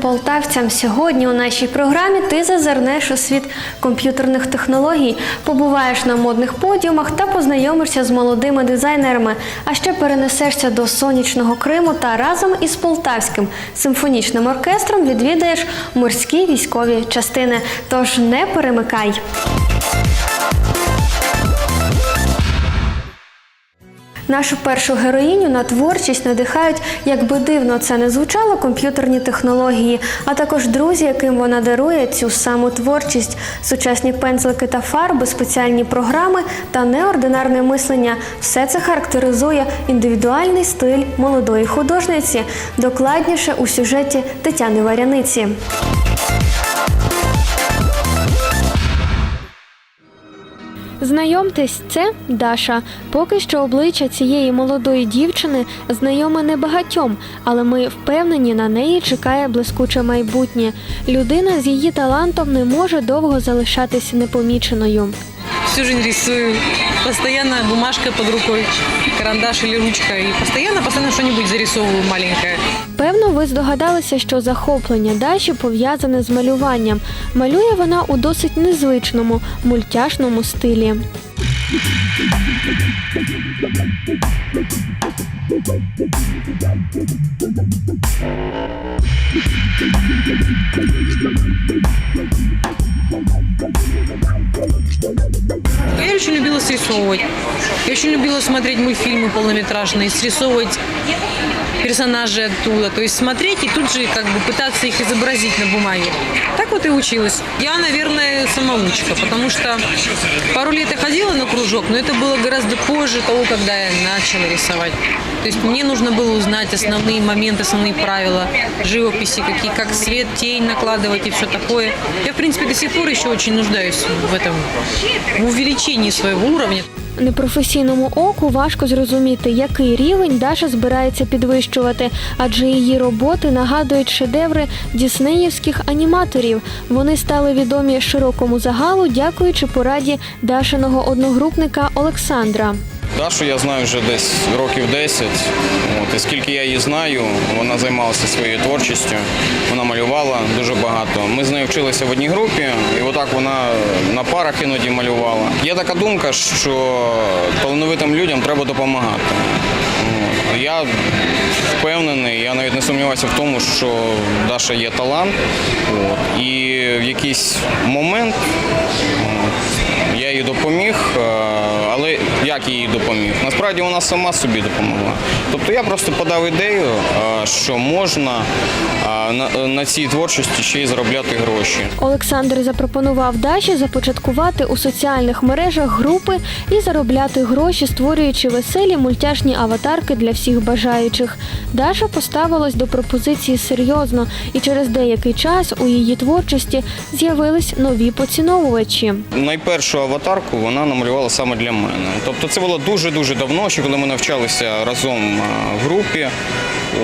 полтавцям. Сьогодні у нашій програмі ти зазирнеш у світ комп'ютерних технологій, побуваєш на модних подіумах та познайомишся з молодими дизайнерами. А ще перенесешся до сонячного Криму та разом із полтавським симфонічним оркестром відвідаєш морські військові частини. Тож не перемикай. Нашу першу героїню на творчість надихають, як би дивно це не звучало, комп'ютерні технології, а також друзі, яким вона дарує цю саму творчість, сучасні пензлики та фарби, спеціальні програми та неординарне мислення. Все це характеризує індивідуальний стиль молодої художниці, докладніше у сюжеті Тетяни Варяниці. Знайомтесь, це Даша. Поки що обличчя цієї молодої дівчини знайоме не багатьом, але ми впевнені, на неї чекає блискуче майбутнє. Людина з її талантом не може довго залишатися непоміченою. Всю жизнь рисую. Постоянно бумажка под рукой, карандаш или ручка. И постоянно, постоянно что-нибудь зарисовываю маленькое. Певно, ви здогадалися, що захоплення Даші пов'язане з малюванням. Малює вона у досить незвичному мультяшному стилі. Я очень любила срисовывать. Я очень любила смотреть мультфильмы полнометражные, срисовывать персонажей оттуда. То есть смотреть и тут же как бы пытаться их изобразить на бумаге. Так вот и училась. Я, наверное, самоучка, потому что пару лет я ходила на кружок, но это было гораздо позже того, когда я начала рисовать. То есть мне нужно было узнать основные моменты, основные правила живописи, какие, как свет, тень накладывать и все такое. Я, в принципе, до сих пор еще очень нуждаюсь в этом, в увеличении своего уровня. Непрофесійному оку важко зрозуміти, який рівень Даша збирається підвищувати, адже її роботи нагадують шедеври діснеївських аніматорів. Вони стали відомі широкому загалу, дякуючи пораді Дашиного одногрупника Олександра. Дашу я знаю вже десь років 10. От, скільки я її знаю, вона займалася своєю творчістю, вона малювала дуже багато. Ми з нею вчилися в одній групі, і отак вона на парах іноді малювала. Є така думка, що талановитим людям треба допомагати. Я впевнений, я навіть не сумніваюся в тому, що Даша є талант. І в якийсь момент я їй допоміг, е, але як їй допоміг? Насправді вона сама собі допомогла. Тобто я просто подав ідею, е, що можна е, на, на цій творчості ще й заробляти гроші. Олександр запропонував Даші започаткувати у соціальних мережах групи і заробляти гроші, створюючи веселі мультяшні аватарки для всіх бажаючих. Даша поставилась до пропозиції серйозно, і через деякий час у її творчості з'явились нові поціновувачі. Найпершу аватарку вона намалювала саме для мене. Тобто це було дуже-дуже давно, ще коли ми навчалися разом е, в групі.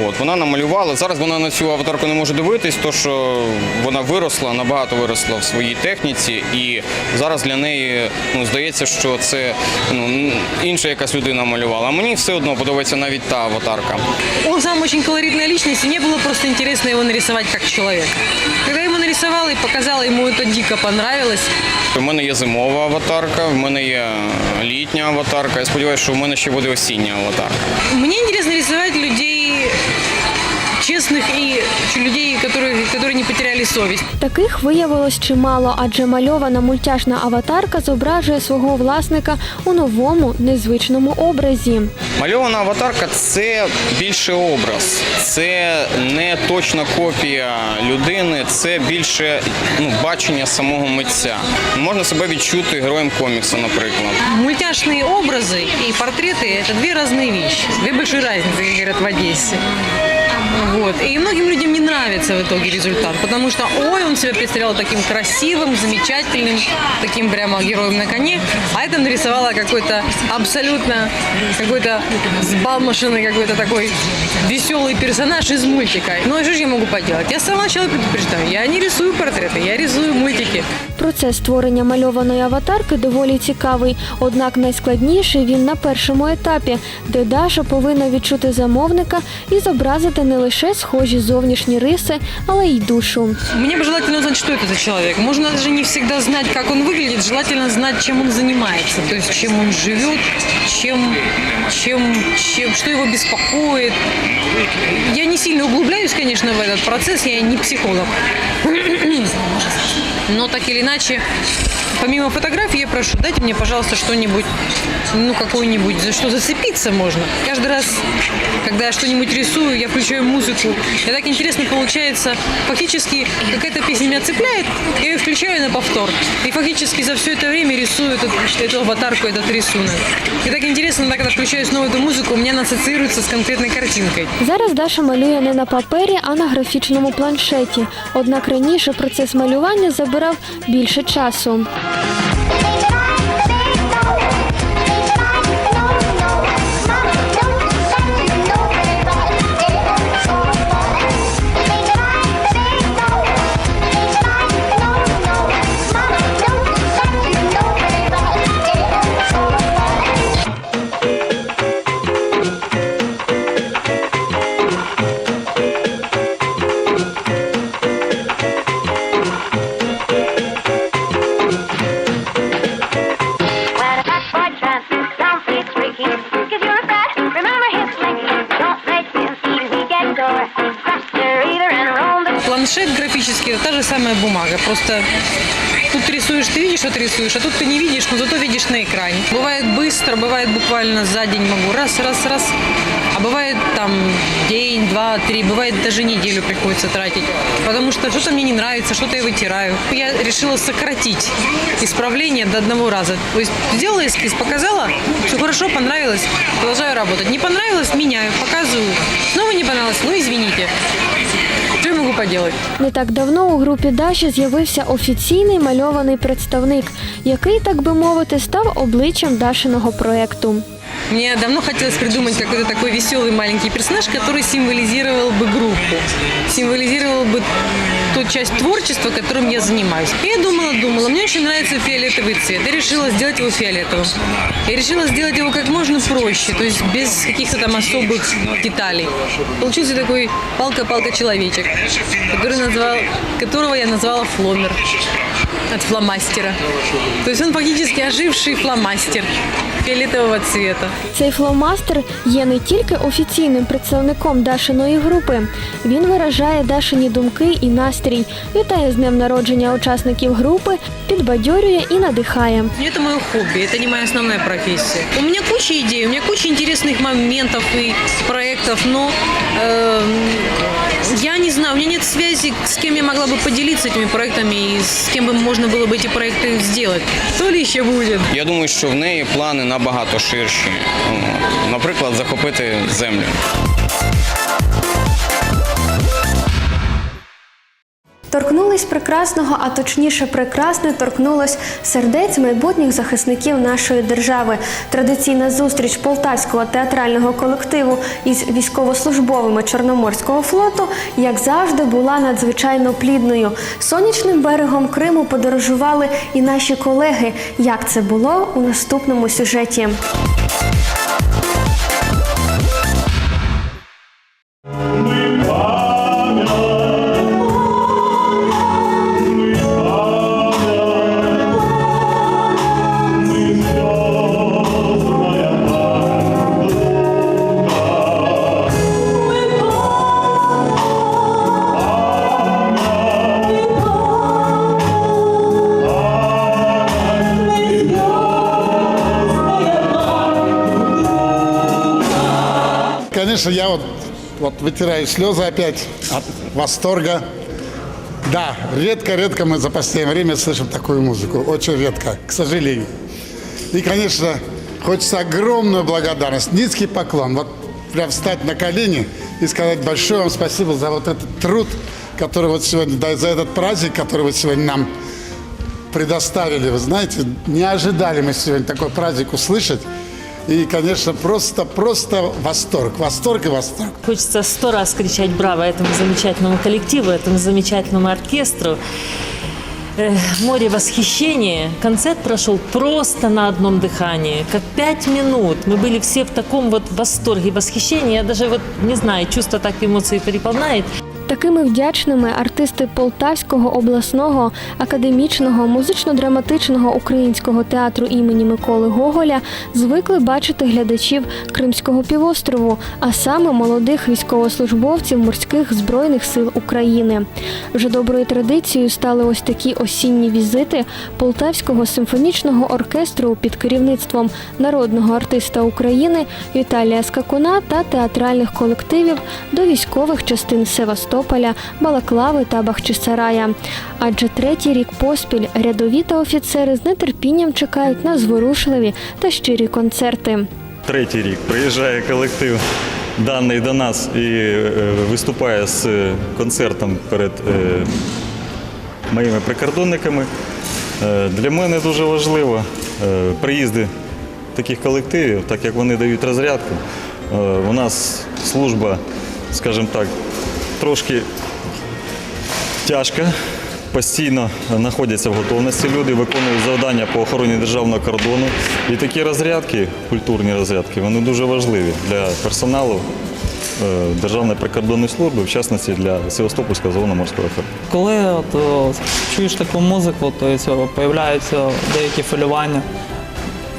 От, вона намалювала. Зараз вона на цю аватарку не може дивитись, тому що вона виросла, набагато виросла в своїй техніці, і зараз для неї ну, здається, що це ну, інша якась людина малювала. А мені все одно подобається навіть та аватарка. Он сам очень колоритная личность, и мне было просто интересно его нарисовать как человека. Когда я ему нарисовала и показала, ему это дико понравилось. У мене є зимова аватарка, в мене є літня аватарка. Я сподіваюся, що в мене ще буде осіння аватарка. Мне интересно рисовать людей честных и людей, которые, которые не потеряли совесть. Таких виявилось чимало, адже мальована мультяшна аватарка зображує свого власника у новому незвичному образі. Мальована аватарка це більше образ, це не точна копія людини, це більше ну, бачення самого митця. Можна себе відчути героєм коміксу, наприклад. Мультяшные образы и портреты – это две разные вещи. Две большие разницы, как говорят в Одессе. Вот. И многим людям не нравится в итоге результат, потому что, ой, он себя представлял таким красивым, замечательным, таким прямо героем на коне, а это нарисовала какой-то абсолютно какой-то сбалмошенный какой-то такой веселый персонаж из мультика. Ну и что же я могу поделать? Я с самого начала предупреждаю, я не рисую портреты, я рисую мультики. Процес створення мальованої аватарки доволі цікавий, однак найскладніший він на першому етапі, де Даша повинна відчути замовника і зобразити не не лише схожі зовнішні риси, але й душу. Мне бы желательно узнать, что это за человек. Можно даже не всегда знать, как он выглядит, желательно знать, чем он занимается, то есть чем он живет, чем, чем, чем, что его беспокоит. Я не сильно углубляюсь, конечно, в этот процесс, я не психолог. Но так или иначе, помимо фотографий, я прошу, дайте мне, пожалуйста, что-нибудь, ну, какой-нибудь, за что зацепиться можно. Каждый раз, когда я что-нибудь рисую, я включаю музыку. И так интересно получается, фактически какая-то песня меня цепляет, я ее включаю на повтор. И фактически за все это время рисую этот, эту аватарку, этот рисунок. И так интересно, когда включаю снова эту музыку, у меня она ассоциируется с конкретной картинкой. Зараз Даша малює не на папері, а на графічному планшеті. Однак раніше процес малювання забирав більше часу. Bye. Бумага, просто тут рисуешь, ты видишь, что ты рисуешь, а тут ты не видишь, но зато видишь на экране. Бывает быстро, бывает буквально за день могу раз, раз, раз, а бывает там день, два, три, бывает даже неделю приходится тратить, потому что что-то мне не нравится, что-то я вытираю. Я решила сократить исправление до одного раза. То есть сделала эскиз, показала, все хорошо, понравилось, продолжаю работать. Не понравилось, меняю, показываю. Снова не понравилось, ну извините. Что я могу поделать? Не так давно у групі Даші з'явився офіційний мальований представник, який, так би мовити, став обличчям Дашиного проекту. Мне давно хотелось придумать какой-то такой веселый маленький персонаж, который символизировал бы группу, символизировал бы ту часть творчества, которым я занимаюсь. И я думала, думала, мне очень нравится фиолетовый цвет. Я решила сделать его фиолетовым. Я решила сделать его как можно проще, то есть без каких-то там особых деталей. Получился такой палка-палка-человечек, который назвал, которого я назвала Фломер от фломастера. То есть он фактически оживший фломастер фиолетового цвета. Цей фломастер є не тільки офіційним представником Дашиної групи. Він виражає Дашині думки і настрій, вітає з днем народження учасників групи, підбадьорює і надихає. Это мое хобби, это не моя основная профессия. У меня куча идей, у меня куча интересных моментов и проектов, но э, я не знаю, у меня нет связи, с кем я могла бы поделиться этими проектами и с кем бы можно было бы эти проекты сделать. То ли еще будет. Я думаю, що в неї плани набагато ширші. От. Наприклад, захопити землю. Торкнулись прекрасного, а точніше, прекрасне торкнулось сердець майбутніх захисників нашої держави. Традиційна зустріч полтавського театрального колективу із військовослужбовими Чорноморського флоту, як завжди, була надзвичайно плідною. Сонячним берегом Криму подорожували і наші колеги. Як це було у наступному сюжеті? Конечно, я вот, вот вытираю слезы опять от восторга. Да, редко-редко мы за последнее время слышим такую музыку. Очень редко, к сожалению. И, конечно, хочется огромную благодарность, низкий поклон. Вот прям встать на колени и сказать большое вам спасибо за вот этот труд, который вот сегодня, да, за этот праздник, который вы сегодня нам предоставили. Вы знаете, не ожидали мы сегодня такой праздник услышать. И, конечно, просто, просто восторг, восторг и восторг. Хочется сто раз кричать браво этому замечательному коллективу, этому замечательному оркестру. э, море восхищения. Концерт прошел просто на одном дыхании, как пять минут. Мы были все в таком вот восторге, восхищении. Я даже вот не знаю, чувство так эмоции переполняет. Такими вдячними артисти Полтавського обласного академічного музично-драматичного українського театру імені Миколи Гоголя звикли бачити глядачів Кримського півострову, а саме молодих військовослужбовців морських збройних сил України. Вже доброю традицією стали ось такі осінні візити Полтавського симфонічного оркестру під керівництвом народного артиста України Віталія Скакуна та театральних колективів до військових частин Севастополя, Балаклави та Бахчисарая. Адже третій рік поспіль рядові та офіцери з нетерпінням чекають на зворушливі та щирі концерти. Третій рік приїжджає колектив даний до нас і е, виступає з концертом перед е, моїми прикордонниками. Е, Для мене дуже важливо е, приїзди таких колективів, так як вони дають розрядку. Е, У нас служба, скажімо так, трошки тяжка. Постійно знаходяться в готовності люди, виконують завдання по охороні державного кордону. І такі розрядки, культурні розрядки, вони дуже важливі для персоналу е, Державної прикордонної служби, в частності для Севастопольського зоно-морського флоту. Коли от, чуєш таку музику, то появляються деякі хвилювання,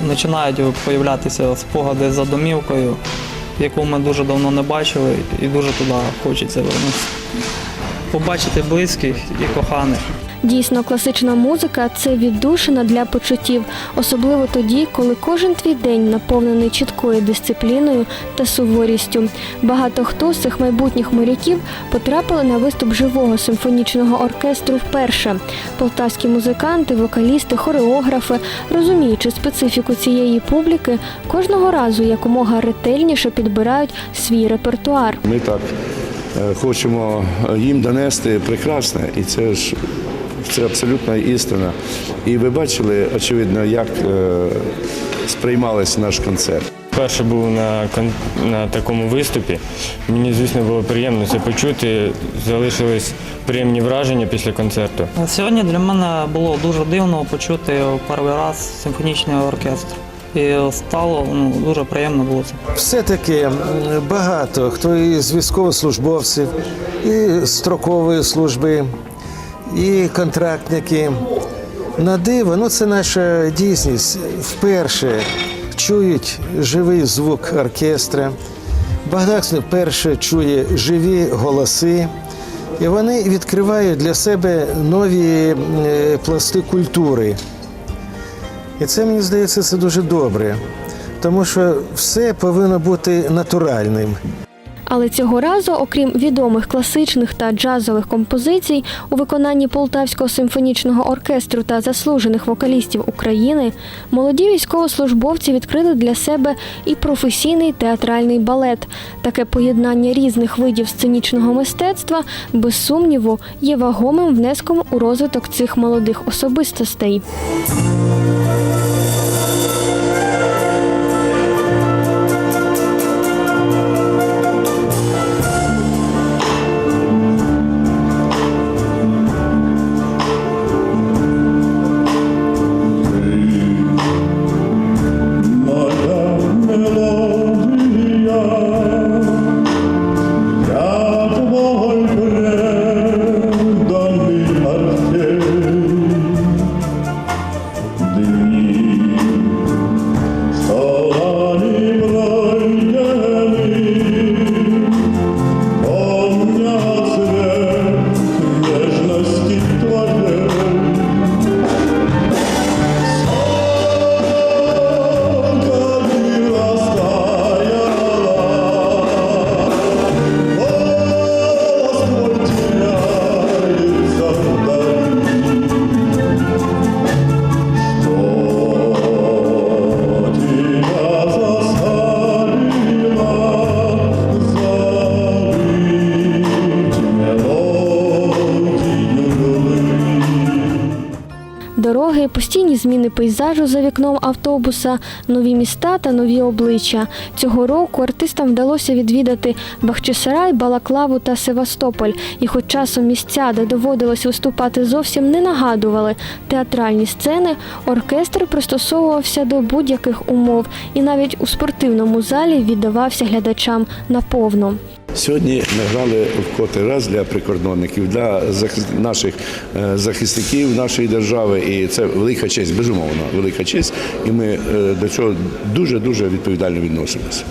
починають появлятися спогади за домівкою, яку ми дуже давно не бачили, і дуже туди хочеться вернутися. Побачити близьких і коханих. Дійсно, класична музика це віддушина для почуттів, особливо тоді, коли кожен твій день наповнений чіткою дисципліною та суворістю. Багато хто з цих майбутніх моряків потрапили на виступ живого симфонічного оркестру вперше. Полтавські музиканти, вокалісти, хореографи, розуміючи специфіку цієї публіки, кожного разу якомога ретельніше підбирають свій репертуар. Ми так хочемо їм донести прекрасне, і це ж це абсолютна істина. І ви бачили, очевидно, як е, сприймався наш концерт. Перше був на, на такому виступі. Мені, звісно, було приємно це почути. Залишились приємні враження після концерту. Сьогодні для мене було дуже дивно почути перший раз симфонічний оркестр. І стало ну, дуже приємно було це. Все-таки багато хто із військовослужбовців, і строкової служби, і контрактники. На диво, ну це наша дійсність. Вперше чують живий звук оркестра. Багато вперше чує живі голоси. І вони відкривають для себе нові е, пласти культури. І це мені здається це дуже добре, тому що все повинно бути натуральним. Але цього разу, окрім відомих класичних та джазових композицій у виконанні Полтавського симфонічного оркестру та заслужених вокалістів України, молоді військовослужбовці відкрили для себе і професійний театральний балет. Таке поєднання різних видів сценічного мистецтва, без сумніву, є вагомим внеском у розвиток цих молодих особистостей. Пейзажу за вікном автобуса, нові міста та нові обличчя. Цього року артистам вдалося відвідати Бахчисарай, Балаклаву та Севастополь. І хоч часом місця, де доводилось виступати, зовсім не нагадували театральні сцени, оркестр пристосовувався до будь-яких умов і навіть у спортивному залі віддавався глядачам наповно. Сьогодні ми грали в котрий раз для прикордонників, для наших е, захисників нашої держави. І це велика честь, безумовно, велика честь. І ми е, до цього дуже дуже відповідально відносимося.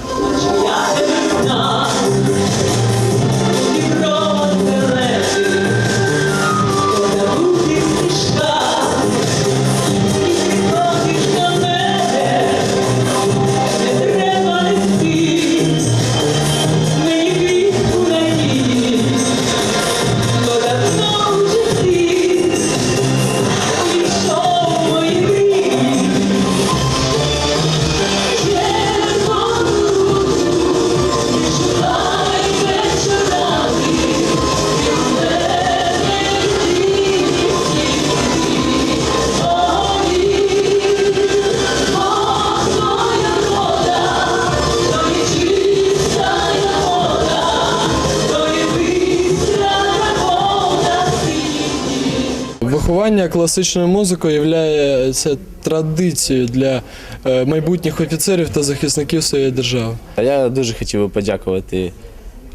Виховання класичною музикою є традицією для е, майбутніх офіцерів та захисників своєї держави. Я дуже хотів би подякувати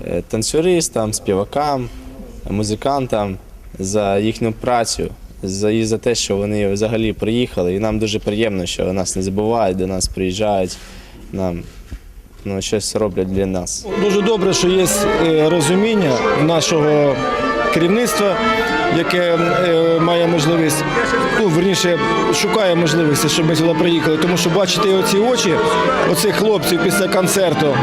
е, танцюристам, співакам, музикантам за їхню працю, за, і за те, що вони взагалі приїхали. І нам дуже приємно, що нас не забувають, до нас приїжджають, нам ну, щось роблять для нас. Дуже добре, що є е, розуміння нашого керівництва, яке е, має можливість, ну верніше шукає можливості, щоб ми сюди приїхали. Тому що бачите оці очі, оцих хлопців після концерту,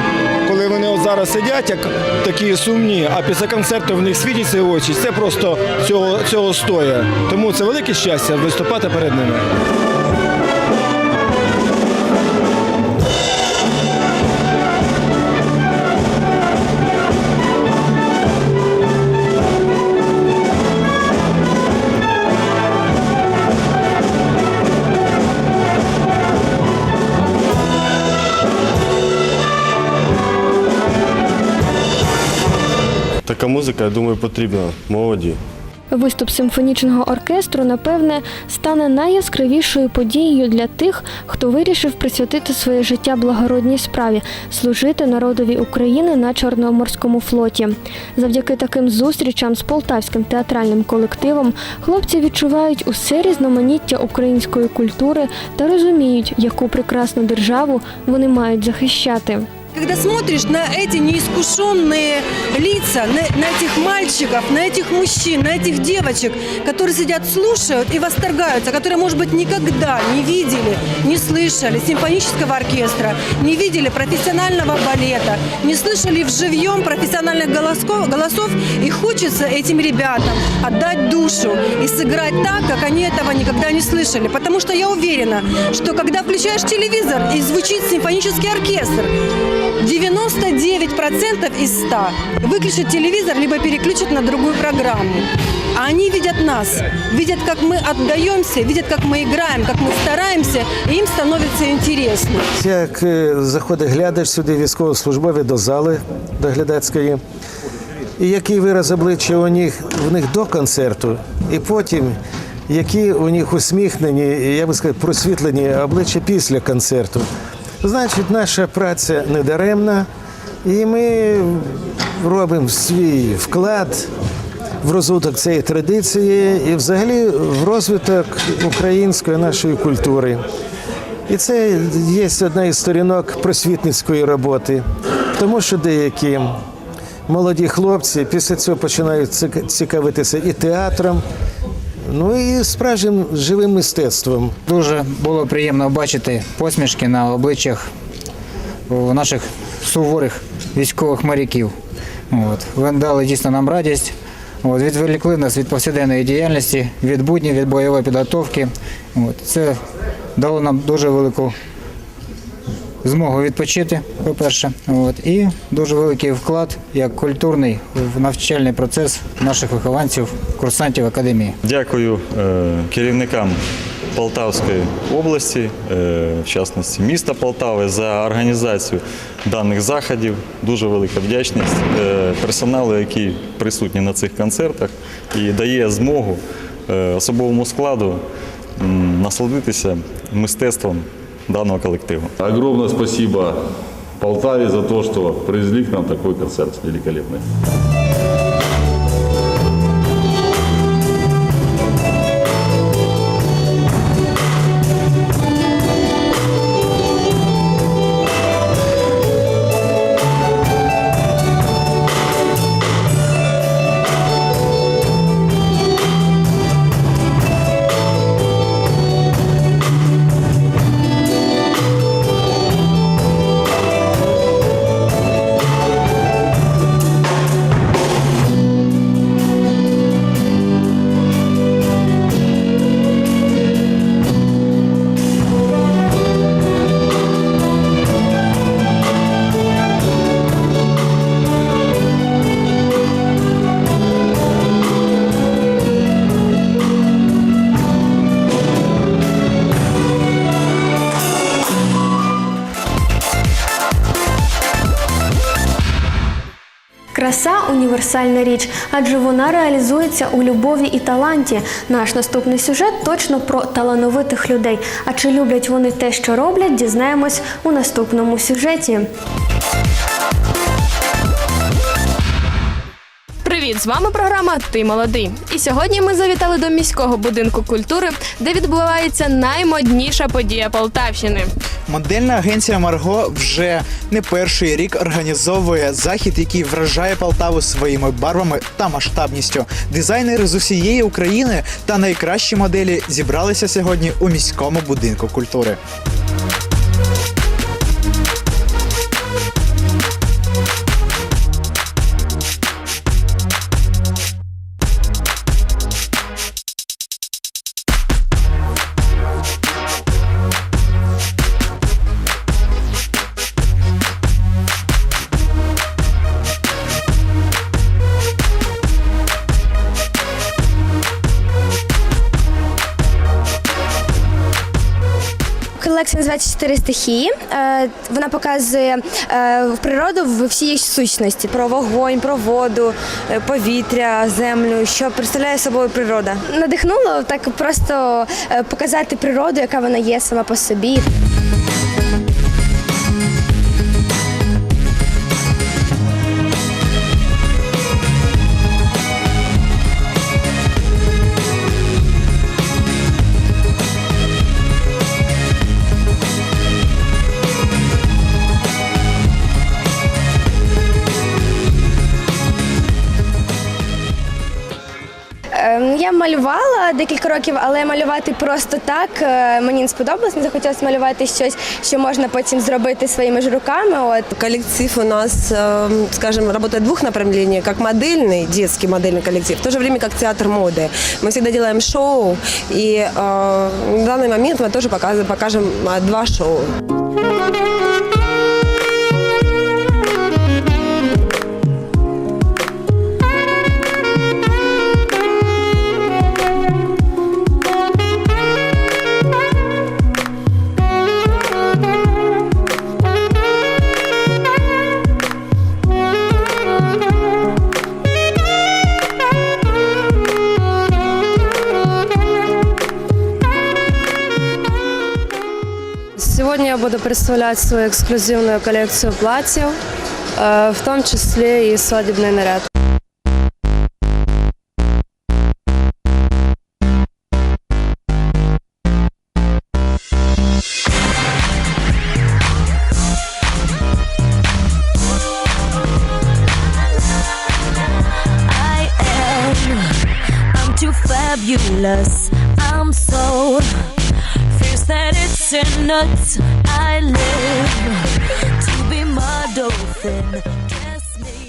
коли вони от зараз сидять, як такі сумні, а після концерту в них світяться очі. Це просто цього, цього стоя. Тому це велике щастя виступати перед ними. Музика, я думаю, потрібна молоді. Виступ симфонічного оркестру, напевне, стане найяскравішою подією для тих, хто вирішив присвятити своє життя благородній справі служити народові України на Чорноморському флоті. Завдяки таким зустрічам з полтавським театральним колективом хлопці відчувають усе різноманіття української культури та розуміють, яку прекрасну державу вони мають захищати. Когда смотришь на эти неискушенные лица, на, на этих мальчиков, на этих мужчин, на этих девочек, которые сидят, слушают и восторгаются, которые, может быть, никогда не видели, не слышали симфонического оркестра, не видели профессионального балета, не слышали вживьем профессиональных голосков, голосов, и хочется этим ребятам отдать душу и сыграть так, как они этого никогда не слышали. Потому что я уверена, что когда включаешь телевизор и звучит симфонический оркестр, 99% из 100 выключат телевизор, либо переключат на другую программу. А они видят нас, видят, как мы отдаемся, видят, как мы играем, как мы стараемся, и им становится интересно. Як е, заходить глядач сюди, військовослужбові до зали до глядацької, і який вираз обличчя у них в них до концерту, і потім які у них усміхнені, я би сказав, просвітлені обличчя після концерту. Значить, наша праця не даремна, і ми робимо свій вклад в розвиток цієї традиції і взагалі в розвиток української нашої культури. І це є одна із сторінок просвітницької роботи, тому що деякі молоді хлопці після цього починають цікавитися і театром, ну і справжнім живим мистецтвом. Дуже було приємно бачити посмішки на обличчях наших суворих військових моряків. От. Ви дали дійсно нам радість. От. Відволікли нас від повсякденної діяльності, від будні, від бойової підготовки. От. Це дало нам дуже велику змогу відпочити, по-перше. От. І дуже великий вклад як культурний в навчальний процес наших вихованців, курсантів академії. Дякую е, керівникам Полтавської області, е, в частності міста Полтави, за організацію даних заходів. Дуже велика вдячність е, персоналу, який присутній на цих концертах і дає змогу особовому складу насладитися мистецтвом даного коллектива. Огромное спасибо Полтаве за то, что привезли к нам такой концерт великолепный. Універсальна річ, адже вона реалізується у любові і таланті. Наш наступний сюжет точно про талановитих людей. А чи люблять вони те, що роблять, дізнаємось у наступному сюжеті. Привіт, з вами програма Ти молодий. І сьогодні ми завітали до міського будинку культури, де відбувається наймодніша подія Полтавщини. Модельна агенція Марго вже не перший рік організовує захід, який вражає Полтаву своїми барвами та масштабністю. Дизайнери з усієї України та найкращі моделі зібралися сьогодні у міському будинку культури. Колекція називається «Чотири стихії. Е, Вона показує е, природу в всій її сущності: про вогонь, про воду, е, повітря, землю, що представляє собою природа. Надихнуло так просто показати природу, яка вона є сама по собі. Я малювала декілька років, але малювати просто так е, мені не сподобалось. Мені захотілося малювати щось, що можна потім зробити своїми ж руками. От Коллектив у нас, э, скажем, работает в двух направлениях, как модельный, детский модельный коллектив, в то же время как театр моды. Мы всегда делаем шоу, и э, в данный момент мы тоже покажем, покажем э, два шоу. Представлять свою эксклюзивную коллекцию платьев, э, в том числе и свадебный наряд. Fabulous. I'm so it's in nuts. I live to be my dolphin.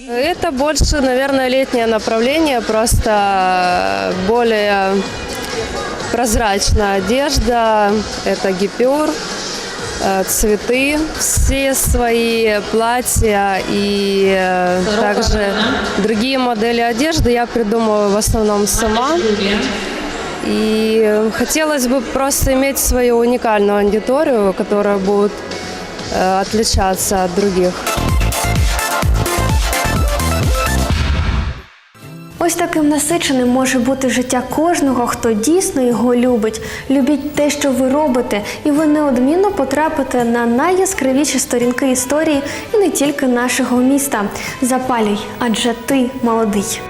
Это больше, наверное, летнее направление, просто более прозрачная одежда, это гипюр, э, цветы, все свои платья и э, также другие модели одежды я придумываю в основном сама. И э, хотелось бы просто иметь свою уникальную аудиторию, которая будет э, отличаться от других. Ось таким насиченим може бути життя кожного, хто дійсно його любить. Любіть те, що ви робите, і ви неодмінно потрапите на найяскравіші сторінки історії і не тільки нашого міста. Запалюй, адже ти молодий.